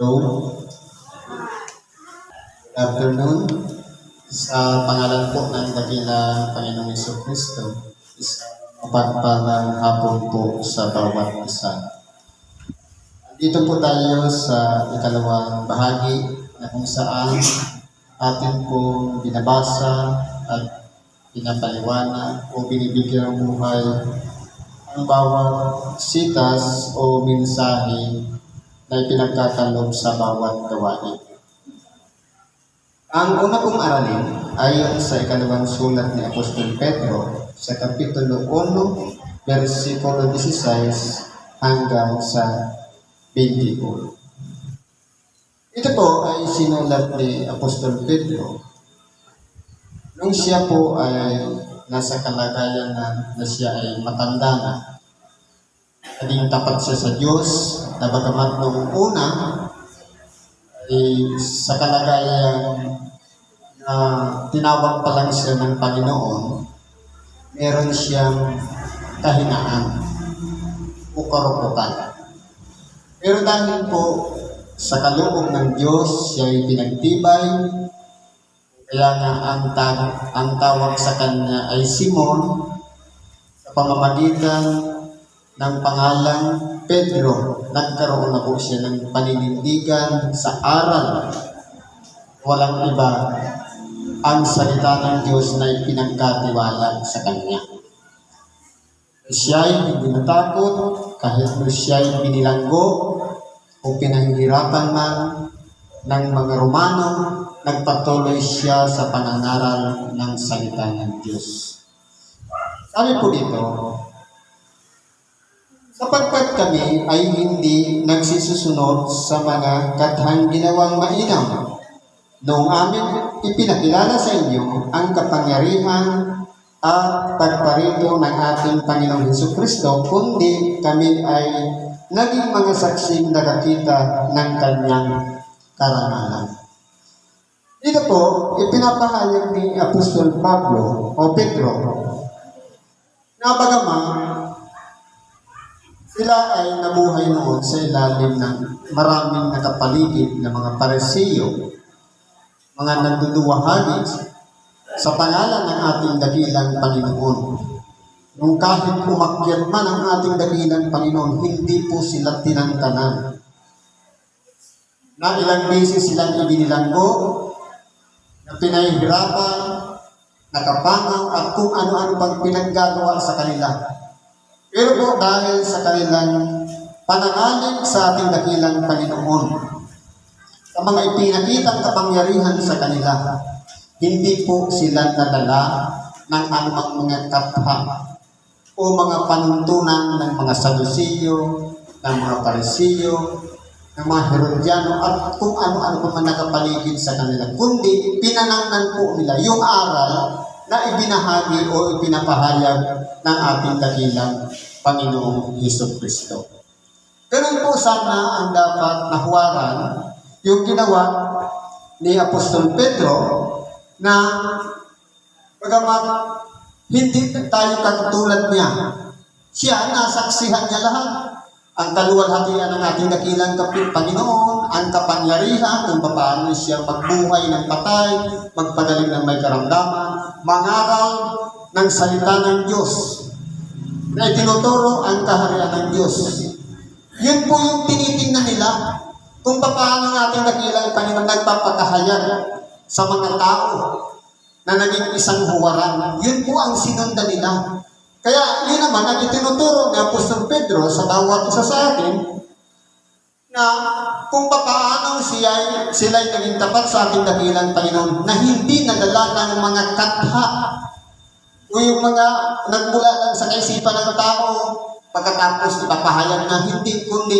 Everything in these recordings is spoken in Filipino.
Hello. Good afternoon. Sa pangalan po ng dakilang Panginoong Iso Kristo, isang mapagpalang hapon po sa bawat isa. Dito po tayo sa ikalawang bahagi na kung saan atin po binabasa at pinapaliwanag o binibigyan ng buhay ang bawat sitas o mensahe na ipinagkakalob sa bawat gawain. Ang una kong aralin ay sa ikalawang sulat ni Apostol Pedro sa Kapitulo 1, versikulo 16 hanggang sa 21. Ito po ay sinulat ni Apostol Pedro nung siya po ay nasa kalagayan na, na siya ay matanda na. Naging tapat siya sa Diyos na bagamat nung una ay sa kalagayan na tinawag pa lang siya ng Panginoon, meron siyang kahinaan o karuputan. Pero dahil po sa kaloob ng Diyos, siya ay pinagtibay, kaya nga ang, ta- ang tawag sa kanya ay Simon sa pamamagitan ng pangalan Pedro. Nagkaroon na po siya ng paninindigan sa aral. Walang iba ang salita ng Diyos na ipinagkatiwala sa kanya. Siya ay hindi natakot kahit na siya ay binilanggo o pinahihirapan man ng mga Romano, nagpatuloy siya sa panangaral ng salita ng Diyos. Sabi po dito, sapagkat kami ay hindi nagsisusunod sa mga kathang ginawang mainam, noong amin ipinakilala sa inyo ang kapangyarihan at pagparito ng ating Panginoong Heso Kristo, kundi kami ay naging mga saksing nakakita ng kanyang karangalan. Dito po, ipinapahayag ni Apostol Pablo o Pedro na bagaman sila ay nabuhay noon sa ilalim ng maraming nakapaligid na mga paresiyo, mga nagduduwahagi sa pangalan ng ating dakilang Panginoon. Nung kahit umakyat man ang ating dakilang Panginoon, hindi po sila tinangkanan. Na ilang beses silang ibinilanggo, na pinahihirapan, nakapangaw, at kung ano-ano pang pinaggagawa sa kanila. Pero po dahil sa kanilang panangaling sa ating dakilang Panginoon, sa mga ipinakitang kapangyarihan sa kanila, hindi po sila nadala ng anumang mga kapha o mga panuntunan ng mga Sadusiyo, ng mga Parisiyo, ng mga Herodiano at kung ano-ano pa man nakapaligid sa kanila. Kundi pinanangnan po nila yung aral na ibinahagi o ipinapahayag ng ating dakilang Panginoong Heso Kristo. Ganun po sana ang dapat nahuwaran yung ginawa ni Apostol Pedro na bagamat hindi tayo katulad niya, siya nasaksihan niya lahat ang kaluwalhatian ng ating dakilang kapit Panginoon, ang kapangyarihan kung paano siya magbuhay ng patay, magpagaling ng may karamdaman, mangaral ng salita ng Diyos na itinuturo ang kaharian ng Diyos. Yun po yung tinitingnan nila kung paano ang ating dakilang Panginoon nagpapakahayag sa mga tao na naging isang huwaran. Yun po ang sinundan nila. Kaya yun naman ang itinuturo ni Apostol Pedro sa bawat isa sa atin na kung paano siya, sila ay naging tapat sa ating dakilang Panginoon na hindi nadala ng mga katha. O yung mga nagmula lang sa kaisipan ng tao pagkatapos ipapahayag na hindi kundi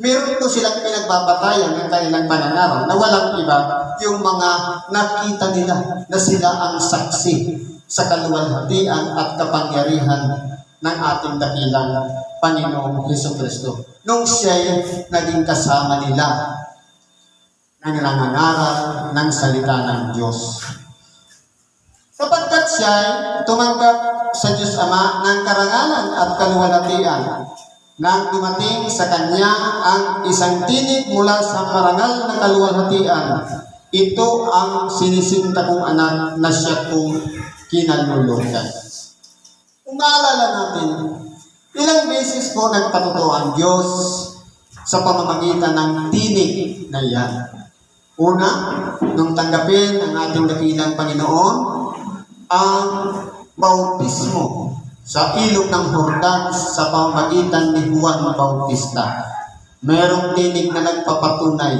meron po silang pinagbabatayan ng kanilang pananaraw na walang iba yung mga nakita nila na sila ang saksi sa kaluwalhatian at kapangyarihan ng ating dakilang Panginoong Heso Kristo. Nung siya naging kasama nila na nangangaral ng salita ng Diyos. Sapagkat siya tumanggap sa Diyos Ama ng karangalan at kaluwalhatian nang dumating sa kanya ang isang tinig mula sa marangal na kaluwalhatian. Ito ang sinisinta kong anak na siya kong kinalulugan. Kung maalala natin, ilang beses po nagpatuto ang Diyos sa pamamagitan ng tinig na iyan. Una, nung tanggapin ang ating dakilang Panginoon, ang bautismo sa ilog ng Jordan sa pamamagitan ni Juan Bautista. Merong tinig na nagpapatunay,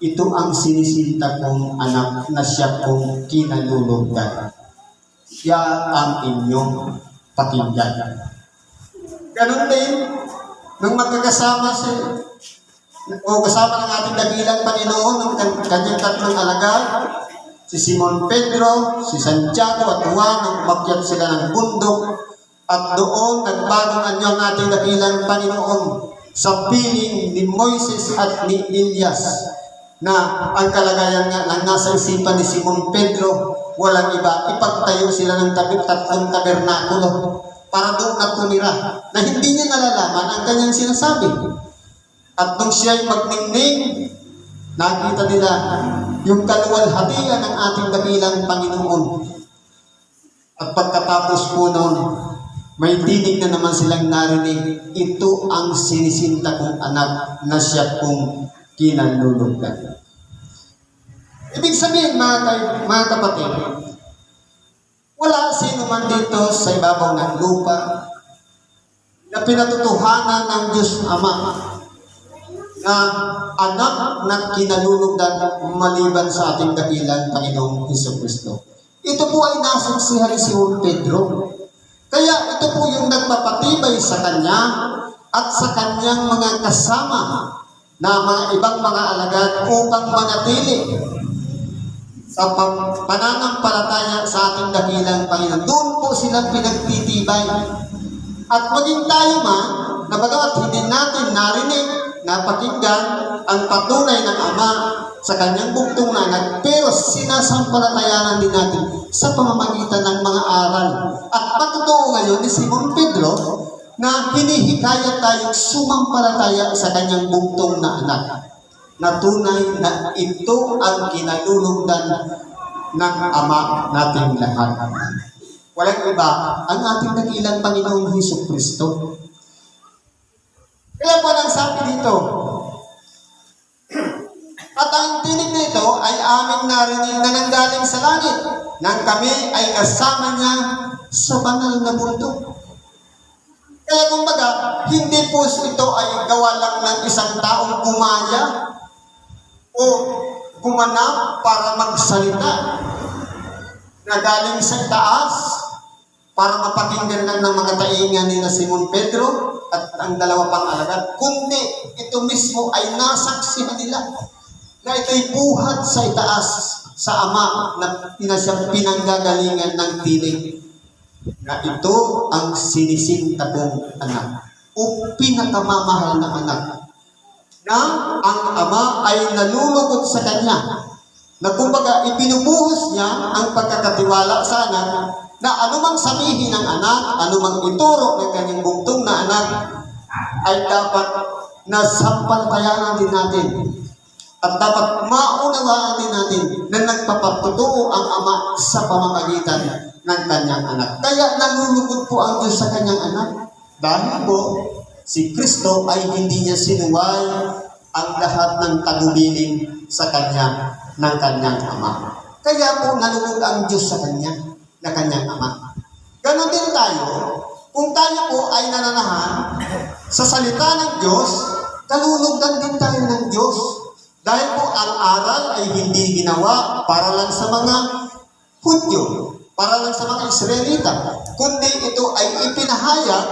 ito ang sinisinta kong anak na siya kong kinalulugan. Siya ang inyong pakinggan. Ganon din, nung magkakasama si o kasama ng ating dakilang Panginoon ng kan- kanyang tatlong alagad, si Simon Pedro, si Santiago at Juan, nang umakyat sila ng bundok, at doon nagbagong anyo ang ating dakilang Panginoon sa piling ni Moises at ni Elias na ang kalagayan nga lang nasa isipan ni Simon Pedro, walang iba, ipagtayo sila ng tabi, tatlong tabernakulo para doon at tumira na hindi niya nalalaman ang kanyang sinasabi. At nung siya'y magningning, nakita nila yung kaluwalhatian ng ating dakilang Panginoon. At pagkatapos po noon, may tinig na naman silang narinig, ito ang sinisinta kong anak na siya kong kinalulugan. Ibig sabihin, mga, kay- mga kapatid, wala sino man dito sa ibabaw ng lupa na pinatutuhanan ng Diyos Ama na anak na kinalulugdan maliban sa ating dakilang Panginoong Heso Kristo. Ito po ay nasaksihan ni Simon Pedro. Kaya ito po yung nagpapatibay sa kanya at sa kanyang mga kasama na mga ibang mga alagad upang manatili sa pananampalataya sa ating dakilang Panginoon. Doon po sila pinagtitibay. At maging tayo man, na bagamat hindi natin narinig, napakinggan ang patunay ng Ama sa kanyang buktong na anak, pero sinasampalatayanan din natin sa pamamagitan ng mga aral. At patotoo ngayon ni Simon Pedro na hinihikayat tayong sumampalataya sa kanyang buktong na anak na tunay na ito ang kinalulugdan ng Ama nating lahat. Walang iba, ang ating dakilang Panginoong Heso Kristo. Kaya po nang sabi dito, at ang tinig nito ay aming narinig na nanggaling sa langit, nang kami ay kasama niya sa banal na mundo. Kaya kumbaga, hindi po ito ay gawa lang ng isang taong gumaya o gumanap para magsalita. Na galing sa taas para mapakinggan lang ng mga taingan ni Simon Pedro at ang dalawa pang alagad, kundi ito mismo ay nasaksihan nila na ito'y buhat sa itaas sa Ama na pinanggagalingan ng tinig na ito ang sinisinta kong anak o pinakamamahal na anak na ang ama ay nalulugod sa kanya. Na kumbaga ipinubuhos niya ang pagkakatiwala sa anak na anumang sabihin ng anak, anumang ituro ng kanyang bugtong na anak ay dapat na sampaltayanan din natin. At dapat maunawaan din natin na nagpapatutuo ang ama sa pamamagitan ng kanyang anak. Kaya nalulugod po ang Diyos sa kanyang anak. Dahil po, si Kristo ay hindi niya sinuway ang lahat ng tagubilin sa kanya ng kanyang ama. Kaya po nalulog ang Diyos sa kanya na kanyang ama. Ganon din tayo, kung tayo po ay nananahan sa salita ng Diyos, kalulugdan din tayo ng Diyos. Dahil po ang aral ay hindi ginawa para lang sa mga Hudyo, para lang sa mga Israelita, kundi ito ay ipinahayag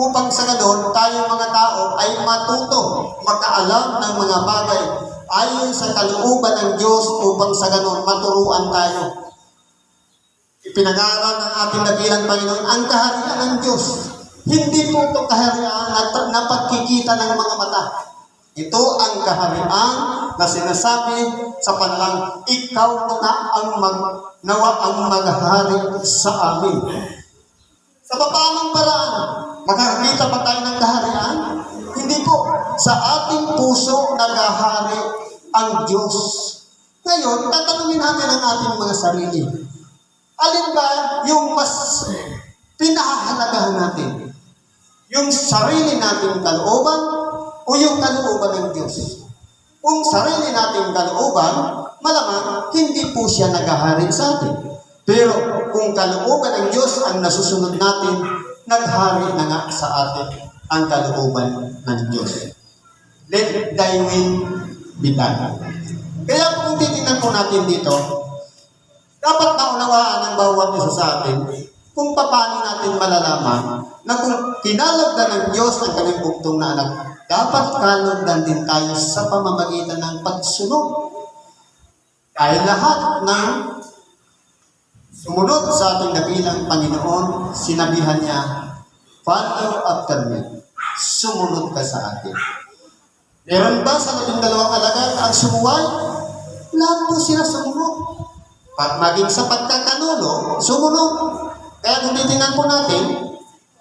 upang sa ganon tayong mga tao ay matuto, makaalam ng mga bagay ayon sa kalooban ng Diyos upang sa ganon maturuan tayo. Ipinag-aaral ng ating dakilang Panginoon ang kaharian ng Diyos. Hindi po ito kaharian na, na pagkikita ng mga mata. Ito ang kaharian na sinasabi sa panalang, ikaw na ang mag, nawa ang maghari sa amin. Sa papanong paraan, Makakita ba tayo ng kaharian? Hindi po. Sa ating puso nagahari ang Diyos. Ngayon, tatanungin natin ang ating mga sarili. Alin ba yung mas pinahahalagahan natin? Yung sarili nating kalooban o yung kalooban ng Diyos? Kung sarili nating kalooban, malamang hindi po siya naghahari sa atin. Pero kung kalooban ng Diyos ang nasusunod natin, naghari na nga sa atin ang kalooban ng Diyos. Let thy will be done. Kaya kung titingnan po natin dito, dapat maunawaan ng bawat isa sa atin kung paano natin malalaman na kung kinalagdan ng Diyos ang kanyang buktong na anak, dapat kalagdan din tayo sa pamamagitan ng pagsunod. Dahil lahat ng sumunod sa ating nabilang Panginoon, sinabihan niya, follow after me. Sumunod ka sa atin. Meron ba sa labing dalawang alagad ang sumuway? Lahat po sila sumunod. Pag maging sa pagkakanulo, sumunod. Kaya kung titingnan po natin,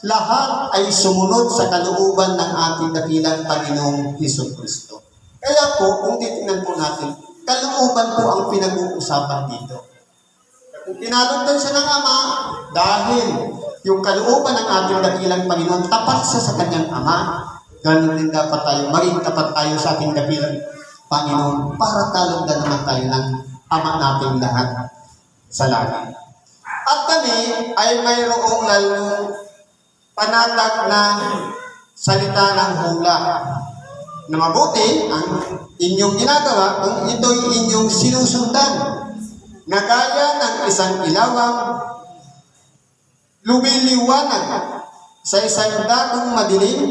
lahat ay sumunod sa kalooban ng ating dakilang Panginoong Heso Kristo. Kaya po, kung titingnan po natin, kalooban po ang pinag-uusapan dito. Kung tinalagdan siya ng Ama, dahil yung kalooban ng ating dakilang Panginoon, tapat siya sa kanyang Ama, ganun din dapat tayo, maging tapat tayo sa ating dakilang Panginoon para talagdan naman tayo ng Ama nating lahat sa langit. At kami ay mayroong lalong panatag na salita ng hula na mabuti ang inyong ginagawa kung ito'y inyong sinusundan na gaya ng isang ilawang lumiliwanag sa isang dakong madilim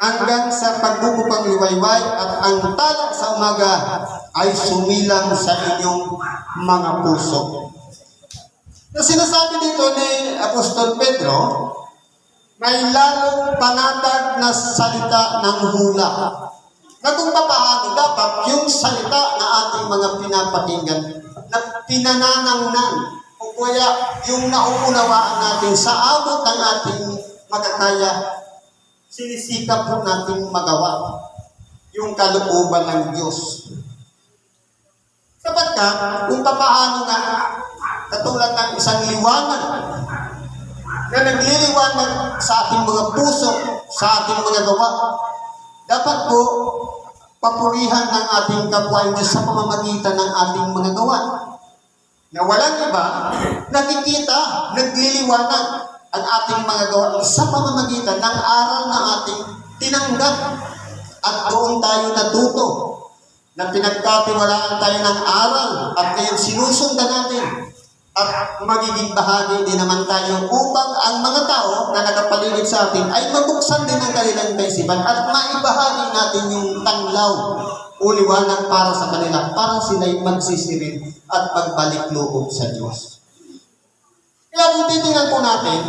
hanggang sa pagbubupang liwayway at ang talak sa umaga ay sumilang sa inyong mga puso. Na sinasabi dito ni Apostol Pedro, may lalong panatag na salita ng hula. Na kung papaano dapat yung salita na ating mga pinapakinggan na pinananangnan o kaya yung nauunawaan natin sa abot ng ating makakaya, sinisikap po natin magawa yung kalooban ng Diyos. Sapagkat kung papaano nga, katulad ng isang liwanag na nagliliwanag sa ating mga puso, sa ating mga gawa, dapat po papurihan ng ating kapwa Diyos sa pamamagitan ng ating mga gawa. Na walang iba, nakikita, nagliliwanag ang ating mga gawa sa pamamagitan ng aral na ating tinanggap. At doon tayo natuto na pinagkatiwalaan tayo ng aral at ngayon sinusundan natin at magiging bahagi din naman tayo upang ang mga tao na nakapaligid sa atin ay mabuksan din ang kanilang kaisipan at maibahagi natin yung tanglaw o liwanag para sa kanila para sila'y magsisirin at magbalik loob sa Diyos. Kaya kung titingnan po natin,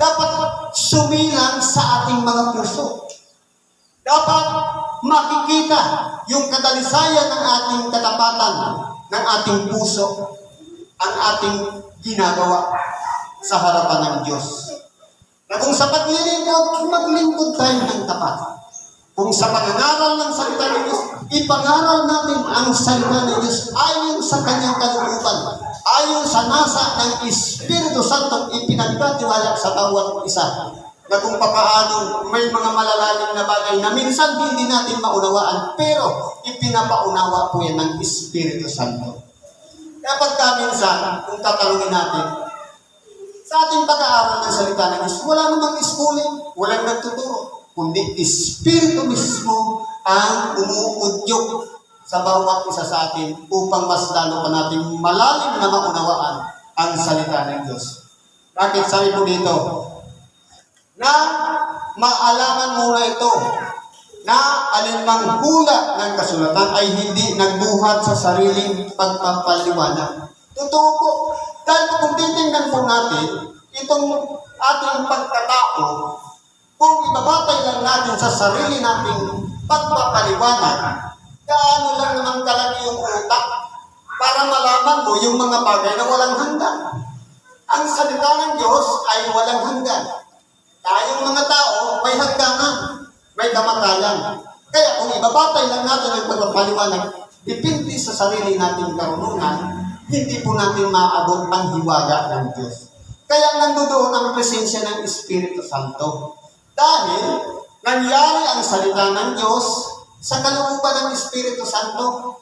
dapat sumilang sa ating mga puso. Dapat makikita yung kadalisayan ng ating katapatan, ng ating puso, ang ating ginagawa sa harapan ng Diyos. Na kung sa paglilingkod, maglingkod tayo ng tapat. Kung sa pangangaral ng salita ng Diyos, ipangaral natin ang salita ng Diyos ayon sa kanyang kalooban, ayon sa nasa ng Espiritu Santo ipinagkatiwala sa bawat isa. Na kung papaano may mga malalalim na bagay na minsan hindi natin maunawaan, pero ipinapaunawa po yan ng Espiritu Santo. Kaya pagka minsan, kung tatanungin natin, sa ating pag-aaral ng salita ng Diyos, wala namang schooling, walang nagtuturo, kundi Espiritu mismo ang umuudyok sa bawat isa sa atin upang mas lalo pa natin malalim na maunawaan ang salita ng Diyos. Bakit sabi po dito? Na maalaman mo na ito na alinmang hula ng kasulatan ay hindi nagbuhat sa sariling pagpapaliwanag. Totoo po. Dahil kung titingnan po natin, itong ating pagkatao, kung ibabatay lang natin sa sarili nating pagpapaliwanag, gaano lang naman kalaki yung utak para malaman mo yung mga bagay na walang hanggan. Ang salita ng Diyos ay walang hanggan. Tayong mga tao, may hagdanan, may kamatayan. Kaya kung ibabatay lang natin ang pagpapaliwanag, depende sa sarili nating karunungan, hindi po natin maabot ang hiwaga ng Diyos. Kaya nandoon ang presensya ng Espiritu Santo. Dahil nangyari ang salita ng Diyos sa kalooban ng Espiritu Santo.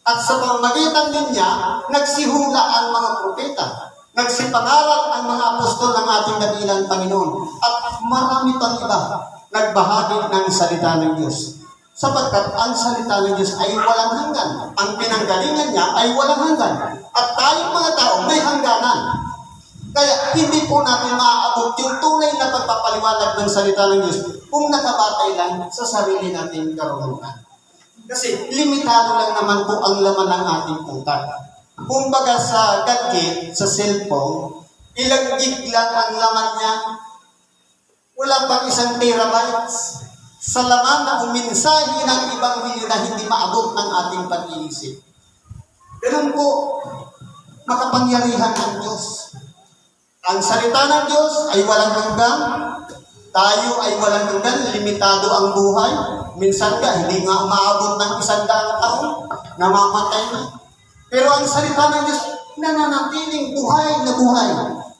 At sa pamamagitan din niya, nagsihula ang mga propeta. Nagsipangaral ang mga apostol ng ating dakilang Panginoon. At marami pang iba nagbahagi ng salita ng Diyos. Sapagkat ang salita ng Diyos ay walang hanggan. Ang pinanggalingan niya ay walang hanggan. At tayong mga tao may hangganan. Kaya hindi po natin maaabot yung tunay na pagpapaliwanag ng salita ng Diyos kung nakabatay lang sa sarili nating karunungan. Kasi limitado lang naman po ang laman ng ating utak. Kumbaga sa gadget, sa cellphone, ilang gig lang ang laman niya. Wala pang isang terabytes sa laman na uminsahe ng ibang na hindi maabot ng ating pag-iisip. Ganun po, makapangyarihan ng Diyos. Ang salita ng Diyos ay walang hanggan. Tayo ay walang hanggan, limitado ang buhay. Minsan nga, hindi nga umaabot ng isang daang taon, namamatay na. Pero ang salita ng Diyos, nananatiling buhay na buhay.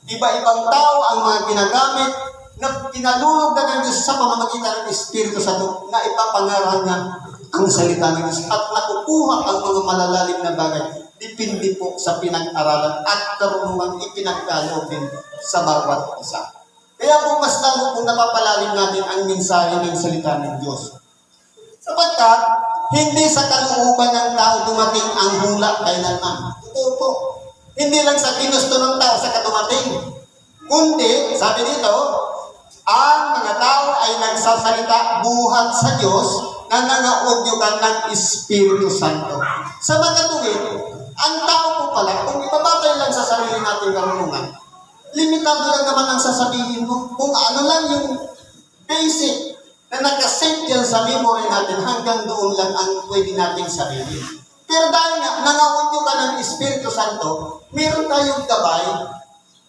Iba-ibang tao ang mga ginagamit na pinalulog na ng Diyos sa pamamagitan ng Espiritu Santo na ipapangaral niya ang salita ng Diyos at nakukuha ang mga malalalim na bagay. Depende po sa pinag-aralan at karunungan ipinagkaloob din sa bawat isa. Kaya po mas lalo po napapalalim natin ang mensahe ng salita ng Diyos. Sapagkat, hindi sa kalooban ng tao dumating ang hula kailanman. Totoo po. Hindi lang sa ginusto ng tao sa katumating. Kundi, sabi dito, ang mga tao ay nagsasalita buhat sa Diyos na nangaudyugan ng Espiritu Santo. Sa mga tuwid, ang tao po pala, kung ibabatay lang sa sarili nating karunungan, limitado lang naman ang sasabihin mo. Kung ano lang yung basic na nakasave dyan sa memory natin, hanggang doon lang ang pwede nating sabihin. Pero dahil nga, nangaudyo ka ng Espiritu Santo, meron tayong gabay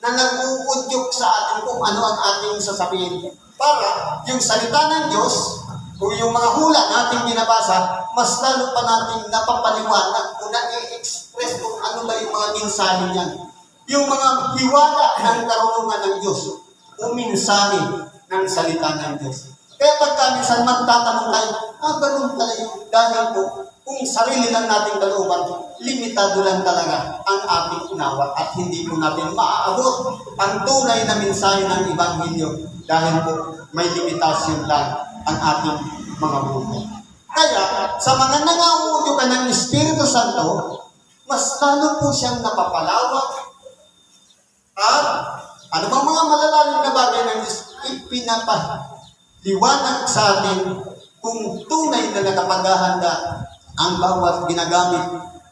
na nag-uudyok sa atin kung ano ang ating sasabihin. Para yung salita ng Diyos, kung yung mga hula nating binabasa, mas lalo pa nating napapaliwanag kung na-express kung ano ba yung mga mensahe niyan. Yung mga hiwala ng karunungan ng Diyos, o mensahe ng salita ng Diyos. Kaya pagka minsan magtatanong tayo, ah, ganun pala yung dahil po, kung sarili lang nating kalooban, limitado lang talaga ang ating unawa at hindi po natin maaabot ang tunay na mensahe ng Ebanghelyo dahil po may limitasyon lang ang ating mga buhay. Kaya, sa mga nangauudyo ka ng Espiritu Santo, mas lalo po siyang napapalawak at ano bang mga malalalim na bagay ng ipinapaliwanag sa atin kung tunay na nakapaghahanda ang bawat ginagamit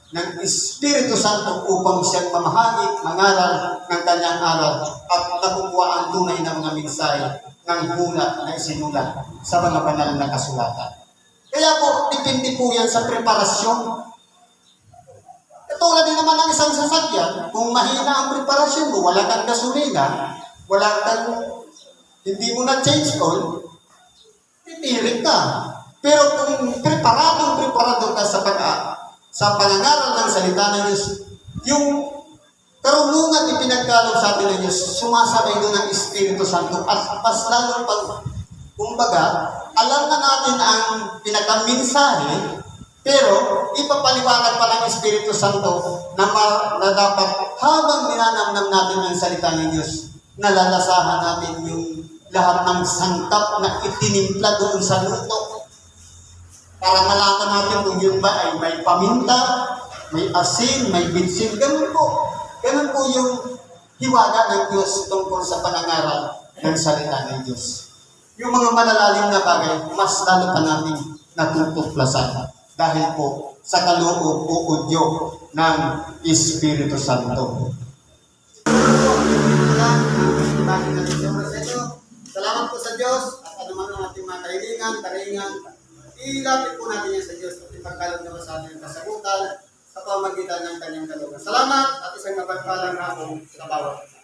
ng Espiritu Santo upang siyang mamahagi, mangaral ng kanyang aral at nakukuha ang tunay na mga mensahe ng hula na isinulat sa mga banal na kasulatan. Kaya po, depende po yan sa preparasyon Katulad din naman ng isang sasakyan, kung mahina ang preparasyon mo, wala kang gasolina, wala kang, hindi mo na change oil, titirik ka. Pero kung preparadong preparado ka sa pag sa pangangaral ng salita ng Diyos, yung karunungan ipinagkalog sa atin ng Diyos, sumasabay doon ang Espiritu Santo at mas lalo pag, kumbaga, alam na natin ang pinakaminsahe, pero ipapaliwanag pa ng Espiritu Santo na, ma- na dapat habang ninanamnam natin ang salita ng Diyos, nalalasahan natin yung lahat ng sangkap na itinimpla doon sa luto. Para malaman natin kung yun ba ay may paminta, may asin, may bitsin, ganun po. Ganun po yung hiwaga ng Diyos tungkol sa panangaral ng salita ng Diyos. Yung mga malalalim na bagay, mas lalo pa natin natutuklasan dahil po sa kaloob o udyo ng Espiritu Santo. Salamat po sa Diyos at anuman ang ating mga kahilingan, karingan, ilapit po natin yan sa Diyos at ipagkalog naman sa ating kasagutan sa pamagitan ng kanyang kalooban. Salamat at isang mapagpalang hapon sa bawat.